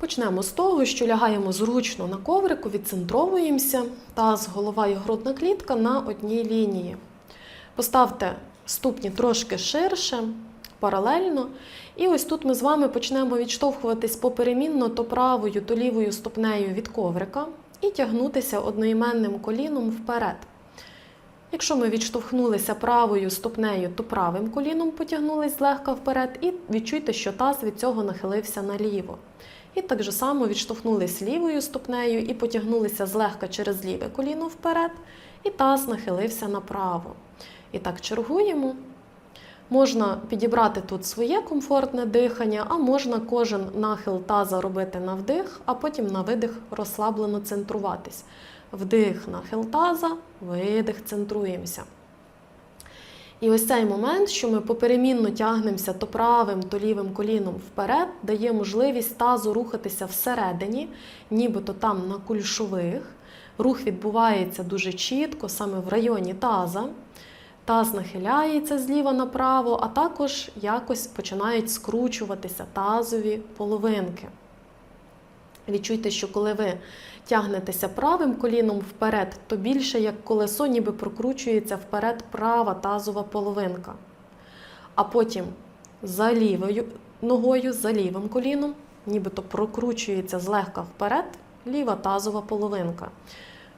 Почнемо з того, що лягаємо зручно на коврику, відцентровуємося, таз, голова і грудна клітка на одній лінії. Поставте ступні трошки ширше, паралельно. І ось тут ми з вами почнемо відштовхуватись поперемінно то правою, то лівою ступнею від коврика і тягнутися одноіменним коліном вперед. Якщо ми відштовхнулися правою ступнею, то правим коліном потягнулись злегка вперед, і відчуйте, що таз від цього нахилився наліво. І так же само відштовхнулись лівою ступнею і потягнулися злегка через ліве коліно вперед, і таз нахилився направо. І так чергуємо. Можна підібрати тут своє комфортне дихання, а можна кожен нахил таза робити на вдих, а потім на видих розслаблено центруватись. Вдих, нахил таза, видих, центруємося. І ось цей момент, що ми поперемінно тягнемося то правим, то лівим коліном вперед, дає можливість тазу рухатися всередині, нібито там на кульшових. Рух відбувається дуже чітко, саме в районі таза. Таз нахиляється зліва направо, а також якось починають скручуватися тазові половинки. Відчуйте, що коли ви тягнетеся правим коліном вперед, то більше як колесо ніби прокручується вперед права тазова половинка. А потім за лівою ногою, за лівим коліном, нібито прокручується злегка вперед ліва тазова половинка.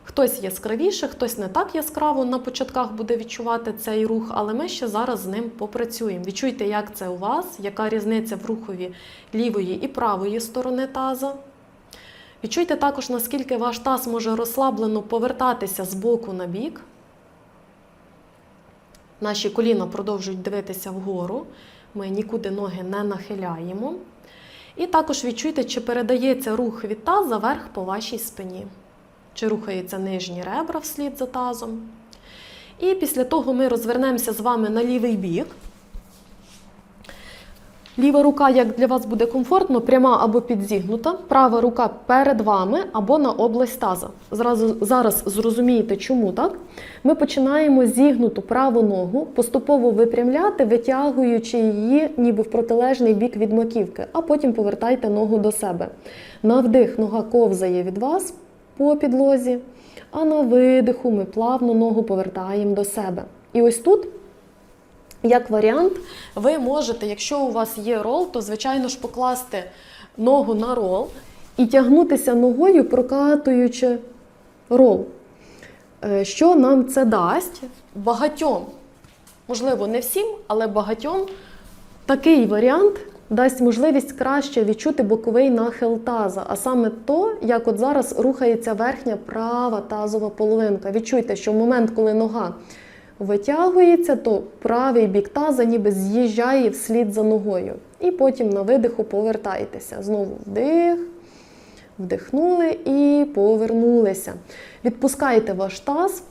Хтось яскравіше, хтось не так яскраво на початках буде відчувати цей рух, але ми ще зараз з ним попрацюємо. Відчуйте, як це у вас, яка різниця в рухові лівої і правої сторони таза. Відчуйте також, наскільки ваш таз може розслаблено повертатися з боку на бік. Наші коліна продовжують дивитися вгору. Ми нікуди ноги не нахиляємо. І також відчуйте, чи передається рух від таза вверх по вашій спині. Чи рухаються нижні ребра вслід за тазом. І після того ми розвернемося з вами на лівий бік. Ліва рука, як для вас буде комфортно, пряма або підзігнута. Права рука перед вами або на область таза. Зразу, зараз зрозумієте, чому так. Ми починаємо зігнуту праву ногу, поступово випрямляти, витягуючи її ніби в протилежний бік від маківки, а потім повертайте ногу до себе. На вдих нога ковзає від вас по підлозі, а на видиху ми плавно ногу повертаємо до себе. І ось тут. Як варіант, ви можете, якщо у вас є рол, то звичайно ж покласти ногу на рол і тягнутися ногою, прокатуючи рол. Е, Що нам це дасть? Багатьом, можливо, не всім, але багатьом такий варіант дасть можливість краще відчути боковий нахил таза, а саме то, як от зараз рухається верхня права тазова половинка. Відчуйте, що в момент, коли нога витягується, то правий бік таза ніби з'їжджає вслід за ногою. І потім на видиху повертаєтеся. Знову вдих, вдихнули і повернулися. Відпускайте ваш таз.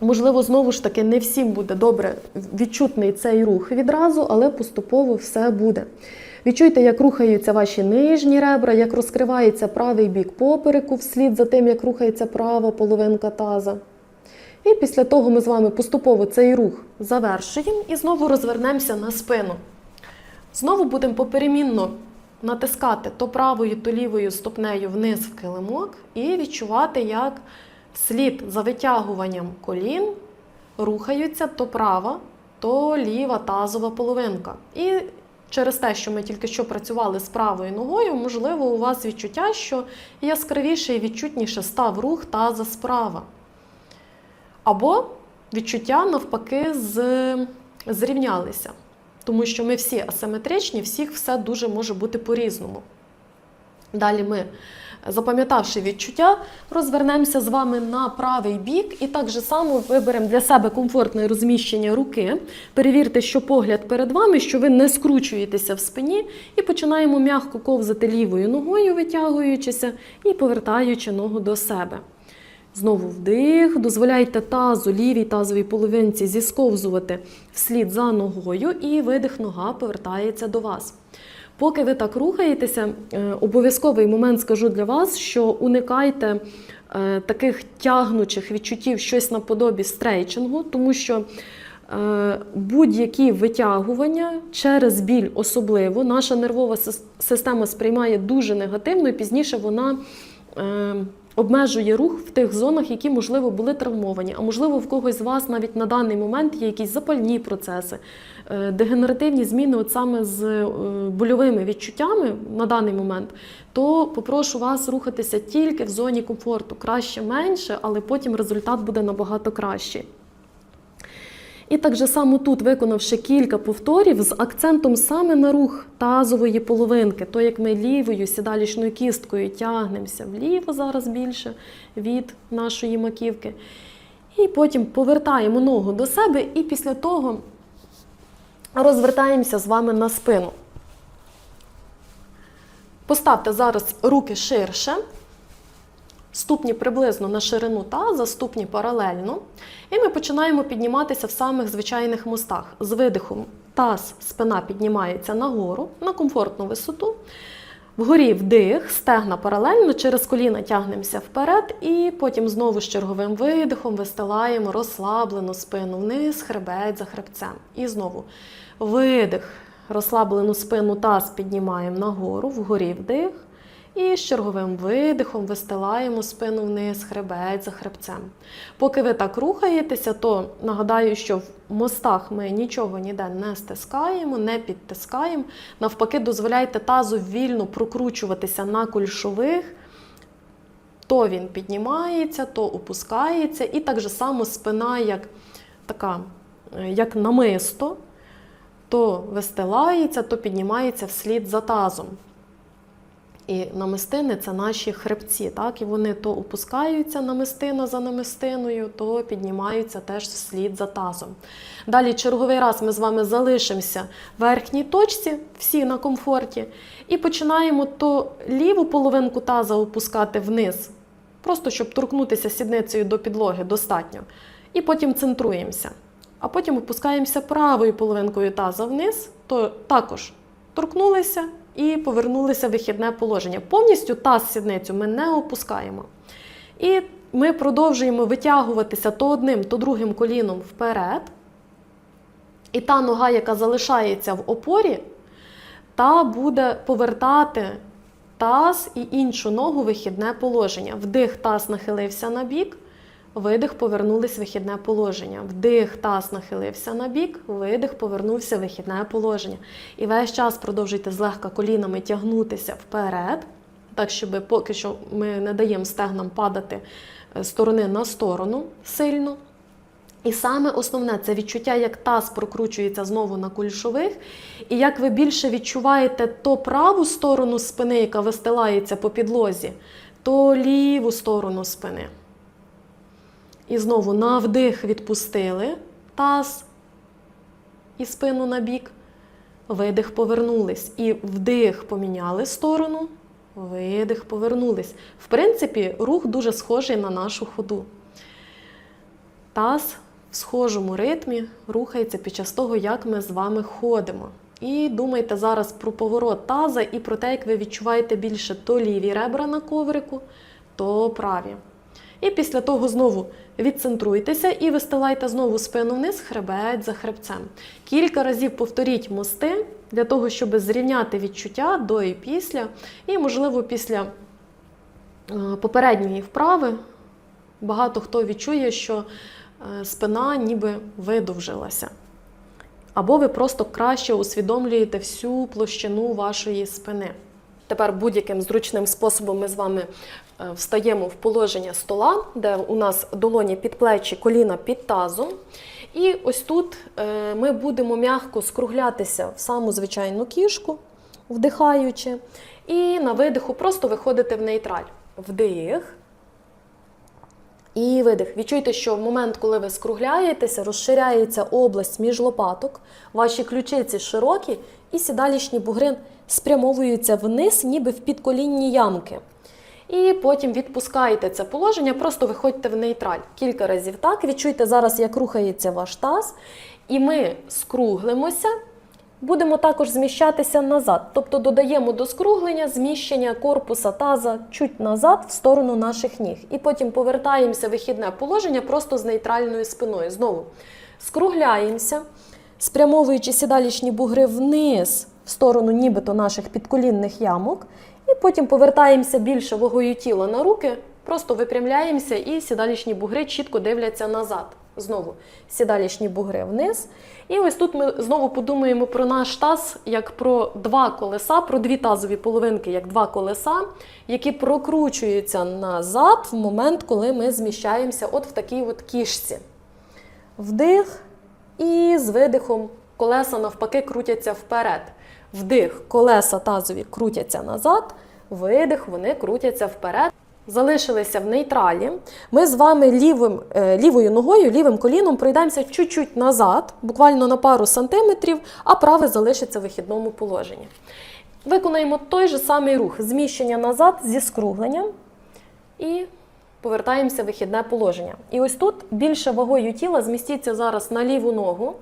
Можливо, знову ж таки, не всім буде добре відчутний цей рух відразу, але поступово все буде. Відчуйте, як рухаються ваші нижні ребра, як розкривається правий бік попереку, вслід за тим, як рухається права половинка таза. І після того ми з вами поступово цей рух завершуємо і знову розвернемося на спину. Знову будемо поперемінно натискати то правою, то лівою ступнею вниз в килимок і відчувати, як вслід за витягуванням колін рухаються то права, то ліва тазова половинка. І через те, що ми тільки що працювали з правою ногою, можливо, у вас відчуття, що яскравіше і відчутніше став рух таза справа. Або відчуття навпаки з... зрівнялися. Тому що ми всі асиметричні, всіх все дуже може бути по-різному. Далі ми, запам'ятавши відчуття, розвернемося з вами на правий бік і так же само виберемо для себе комфортне розміщення руки. Перевірте, що погляд перед вами, що ви не скручуєтеся в спині, і починаємо м'яко ковзати лівою ногою, витягуючися і повертаючи ногу до себе. Знову вдих, дозволяйте тазу, лівій тазовій половинці зісковзувати вслід за ногою, і видих нога повертається до вас. Поки ви так рухаєтеся, е, обов'язковий момент скажу для вас, що уникайте е, таких тягнучих відчуттів щось наподобі стрейчингу, тому що Е, Будь-які витягування через біль особливо наша нервова система сприймає дуже негативно, і пізніше вона обмежує рух в тих зонах, які, можливо, були травмовані. А можливо, в когось з вас навіть на даний момент є якісь запальні процеси, е, дегенеративні зміни, от саме з е, больовими відчуттями на даний момент, то попрошу вас рухатися тільки в зоні комфорту, краще менше, але потім результат буде набагато кращий. І так же само тут, виконавши кілька повторів з акцентом саме на рух тазової половинки, то як ми лівою сідалічною кісткою тягнемося вліво зараз більше від нашої маківки. І потім повертаємо ногу до себе, і після того розвертаємося з вами на спину. Поставте зараз руки ширше, ступні приблизно на ширину таза, ступні паралельно. І ми починаємо підніматися в самих звичайних мостах. З видихом таз, спина піднімається нагору на комфортну висоту. Вгорі вдих, стегна паралельно, через коліна тягнемося вперед, і потім знову з черговим видихом вистилаємо розслаблену спину вниз, хребет за хребцем. І знову видих, розслаблену спину таз піднімаємо нагору, вгорі вдих. І з черговим видихом вистилаємо спину вниз, хребет за хребцем. Поки ви так рухаєтеся, то нагадаю, що в мостах ми нічого ніде не стискаємо, не підтискаємо. Навпаки, дозволяйте тазу вільно прокручуватися на кульшових. То він піднімається, то опускається. І так же само спина, як така, е, як намисто, то вистилається, то піднімається вслід за тазом. І намистини це наші хребці, так? І вони то опускаються намистина за намистиною, то піднімаються теж вслід за тазом. Далі черговий раз ми з вами залишимося в верхній точці, всі на комфорті, і починаємо то ліву половинку таза опускати вниз, просто щоб торкнутися сідницею до підлоги достатньо. І потім центруємося. А потім опускаємося правою половинкою таза вниз, то також торкнулися і повернулися в вихідне положення. Повністю таз сідницю ми не опускаємо. І ми продовжуємо витягуватися то одним, то другим коліном вперед. І та нога, яка залишається в опорі, та буде повертати таз і іншу ногу в вихідне положення. Вдих, таз нахилився на бік, видих, повернулись вихідне положення. Вдих, таз нахилився на бік, видих, повернувся вихідне положення. І весь час продовжуйте злегка колінами тягнутися вперед, так, щоб поки що ми не даємо стегнам падати сторони на сторону сильно. І саме основне це відчуття, як таз прокручується знову на кульшових, і як ви більше відчуваєте то праву сторону спини, яка вистилається по підлозі, то ліву сторону спини. І знову на вдих відпустили таз і спину на бік. Видих повернулись. І вдих поміняли сторону, видих повернулись. В принципі, рух дуже схожий на нашу ходу. Таз в схожому ритмі рухається під час того, як ми з вами ходимо. І думайте зараз про поворот таза і про те, як ви відчуваєте більше то ліві ребра на коврику, то праві. І після того знову відцентруйтеся і вистилайте знову спину вниз, хребет за хребцем. Кілька разів повторіть мости для того, щоб зрівняти відчуття до і після. І, можливо, після е, попередньої вправи багато хто відчує, що е, спина ніби видовжилася. Або ви просто краще усвідомлюєте всю площину вашої спини. Тепер будь-яким зручним способом ми з вами встаємо в положення стола, де у нас долоні під плечі, коліна під тазом. І ось тут е, ми будемо м'яко скруглятися в саму звичайну кішку, вдихаючи. І на видиху просто виходити в нейтраль. Вдих. І видих. Відчуйте, що в момент, коли ви скругляєтеся, розширяється область між лопаток, ваші ключиці широкі, і сідалічні бугри спрямовуються вниз, ніби в підколінні ямки. І потім відпускаєте це положення, просто виходьте в нейтраль. Кілька разів так. Відчуйте зараз, як рухається ваш таз. І ми скруглимося, будемо також зміщатися назад. Тобто додаємо до скруглення зміщення корпуса таза чуть назад в сторону наших ніг. І потім повертаємося в вихідне положення просто з нейтральною спиною. Знову скругляємося, спрямовуючи сідалічні бугри вниз в сторону нібито наших підколінних ямок. І потім повертаємося більше вагою тіла на руки, просто випрямляємося і сідалічні бугри чітко дивляться назад. Знову сідалічні бугри вниз. І ось тут ми знову подумаємо про наш таз як про два колеса, про дві тазові половинки, як два колеса, які прокручуються назад в момент, коли ми зміщаємося от в такій от кішці. Вдих і з видихом колеса навпаки крутяться вперед. Вдих, колеса тазові крутяться назад, видих, вони крутяться вперед. Залишилися в нейтралі. Ми з вами лівим, е, лівою ногою, лівим коліном пройдемося чуть-чуть назад, буквально на пару сантиметрів, а праве залишиться в вихідному положенні. Виконаємо той же самий рух: зміщення назад зі скругленням і повертаємося в вихідне положення. І ось тут більше вагою тіла змістіться зараз на ліву ногу.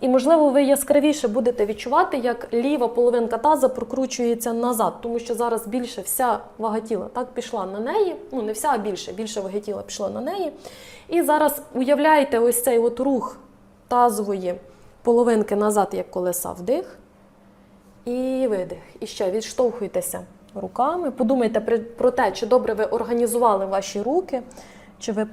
І, можливо, ви яскравіше будете відчувати, як ліва половинка таза прокручується назад, тому що зараз більше вся вага тіла так пішла на неї. Ну, не вся, а більше, більше ваги тіла пішло на неї. І зараз уявляйте ось цей от рух тазової половинки назад, як колеса вдих. І видих. І ще відштовхуйтеся руками. Подумайте про те, чи добре ви організували ваші руки, чи ви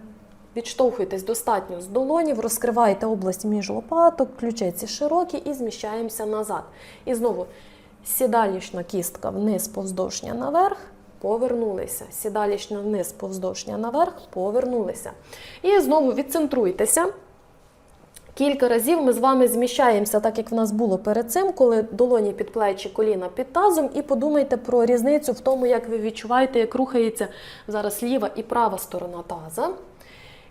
відштовхуєтесь достатньо з долонів, розкриваєте область між лопаток, ключиці широкі і зміщаємося назад. І знову сідалічна кістка вниз повздовжня наверх. Повернулися. Сідалічна вниз повздовжня наверх, повернулися. І знову відцентруйтеся. Кілька разів ми з вами зміщаємося, так як в нас було перед цим, коли долоні під плечі, коліна під тазом, і подумайте про різницю в тому, як ви відчуваєте, як рухається зараз ліва і права сторона таза.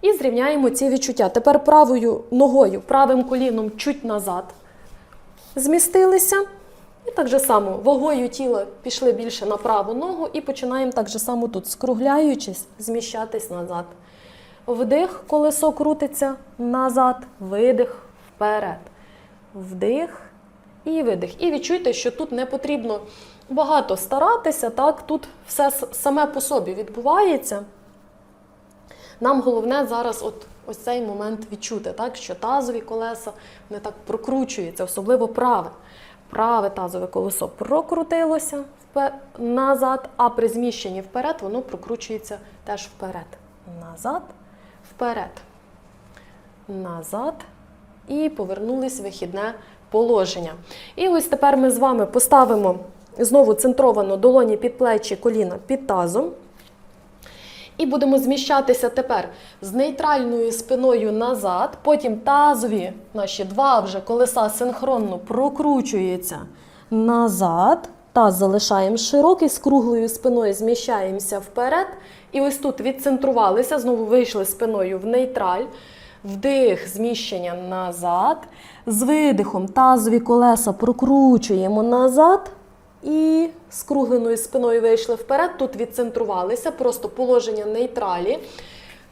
І зрівняємо ці відчуття. Тепер правою ногою, правим коліном чуть назад змістилися. І так же само вагою тіла пішли більше на праву ногу і починаємо так же само тут, скругляючись, зміщатись назад. Вдих, колесо крутиться назад, видих вперед. Вдих і видих. І відчуйте, що тут не потрібно багато старатися, так? тут все саме по собі відбувається. Нам головне зараз от ось цей момент відчути, так? що тазові колеса не так прокручуються, особливо праве. Праве тазове колесо прокрутилося назад, а при зміщенні вперед воно прокручується теж вперед. Назад, вперед. Назад. І повернулись в вихідне положення. І ось тепер ми з вами поставимо знову центровано долоні під плечі, коліна під тазом. І будемо зміщатися тепер з нейтральною спиною назад. Потім тазові наші два вже колеса синхронно прокручуються назад. Таз залишаємо широкий, з круглою спиною зміщаємося вперед. І ось тут відцентрувалися, знову вийшли спиною в нейтраль. Вдих, зміщення назад. З видихом тазові колеса прокручуємо назад. І скругленою спиною вийшли вперед. Тут відцентрувалися, просто положення нейтралі.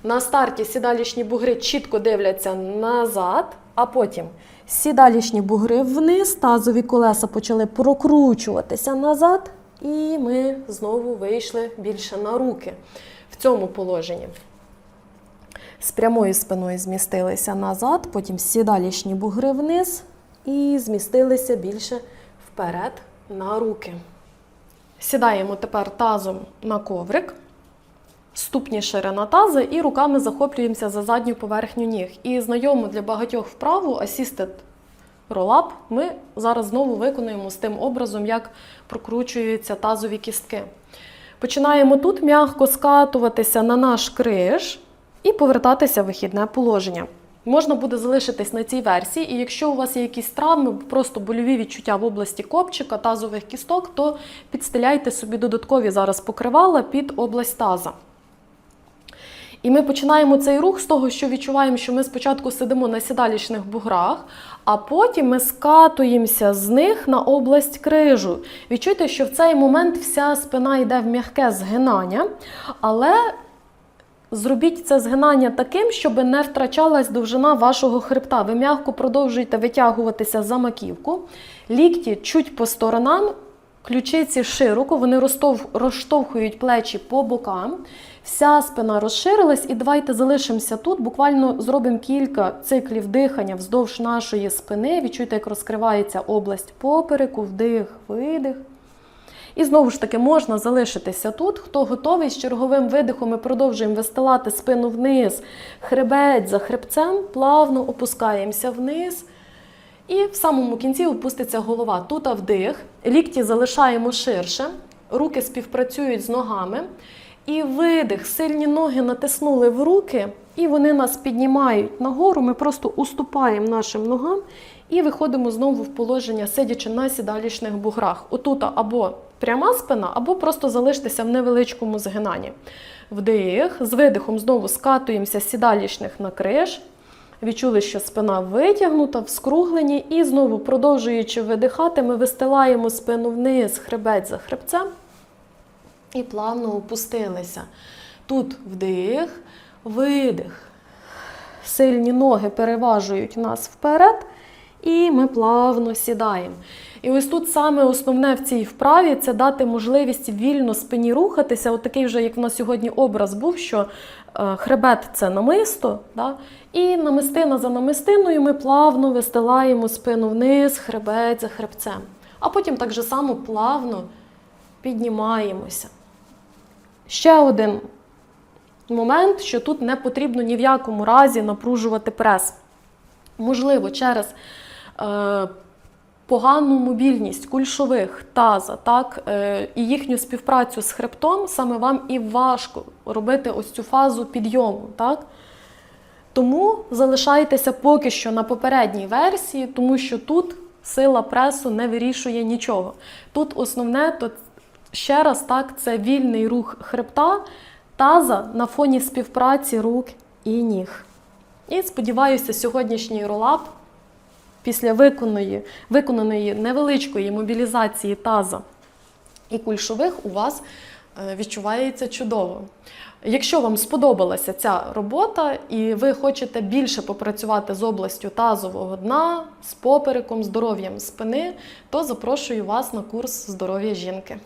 На старті сідалічні бугри чітко дивляться назад, а потім сідалічні бугри вниз, тазові колеса почали прокручуватися назад, і ми знову вийшли більше на руки в цьому положенні. З прямою спиною змістилися назад, потім сідалічні бугри вниз і змістилися більше вперед на руки. Сідаємо тепер тазом на коврик, ступні ширина таза і руками захоплюємося за задню поверхню ніг. І знайому для багатьох вправу Assisted Roll-Up ми зараз знову виконуємо з тим образом, як прокручуються тазові кістки. Починаємо тут м'яко скатуватися на наш криш і повертатися в вихідне положення. Можна буде залишитись на цій версії, і якщо у вас є якісь травми, просто больові відчуття в області копчика, тазових кісток, то підстеляйте собі додаткові зараз покривала під область таза. І ми починаємо цей рух з того, що відчуваємо, що ми спочатку сидимо на сідалічних буграх, а потім ми скатуємося з них на область крижу. Відчуйте, що в цей момент вся спина йде в м'яке згинання, але Зробіть це згинання таким, щоб не втрачалась довжина вашого хребта. Ви м'яко продовжуєте витягуватися за маківку, лікті чуть по сторонам, Ключиці широко, вони розштовхують плечі по бокам. Вся спина розширилась, і давайте залишимося тут. Буквально зробимо кілька циклів дихання вздовж нашої спини. Відчуйте, як розкривається область попереку, вдих, видих. І знову ж таки можна залишитися тут. Хто готовий з черговим видихом, ми продовжуємо вистилати спину вниз, хребець за хребцем, плавно опускаємося вниз. І в самому кінці опуститься голова. Тут вдих, лікті залишаємо ширше, руки співпрацюють з ногами. І видих, сильні ноги натиснули в руки, і вони нас піднімають нагору. Ми просто уступаємо нашим ногам і виходимо знову в положення, сидячи на сідалічних буграх. Отут або пряма спина, або просто залиштеся в невеличкому згинанні. Вдих, з видихом знову скатуємося з сідалічних на криш. Відчули, що спина витягнута в скругленні, і знову, продовжуючи видихати, ми вистилаємо спину вниз, хребець за хребцем і плавно опустилися. Тут вдих, видих. Сильні ноги переважують нас вперед, і ми плавно сідаємо. І ось тут саме основне в цій вправі це дати можливість вільно спині рухатися. От такий вже, як в нас сьогодні образ був, що е, хребет це намисто, да? і намистина за намистиною ми плавно вистилаємо спину вниз, хребет за хребцем. А потім так же само плавно піднімаємося. Ще один момент, що тут не потрібно ні в якому разі напружувати прес. Можливо, через е, погану мобільність кульшових таза, так, е, і їхню співпрацю з хребтом, саме вам і важко робити ось цю фазу підйому. Так? Тому залишайтеся поки що на попередній версії, тому що тут сила пресу не вирішує нічого. Тут основне, то ще раз так, це вільний рух хребта, таза на фоні співпраці рук і ніг. І сподіваюся, сьогоднішній ролап після виконаної, виконаної невеличкої мобілізації таза і кульшових у вас е, відчувається чудово. Якщо вам сподобалася ця робота і ви хочете більше попрацювати з областю тазового дна, з попереком, здоров'ям спини, то запрошую вас на курс здоров'я жінки.